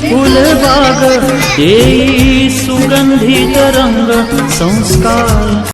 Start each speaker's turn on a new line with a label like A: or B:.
A: फुलबाग देई सुगंधित रंग संस्कार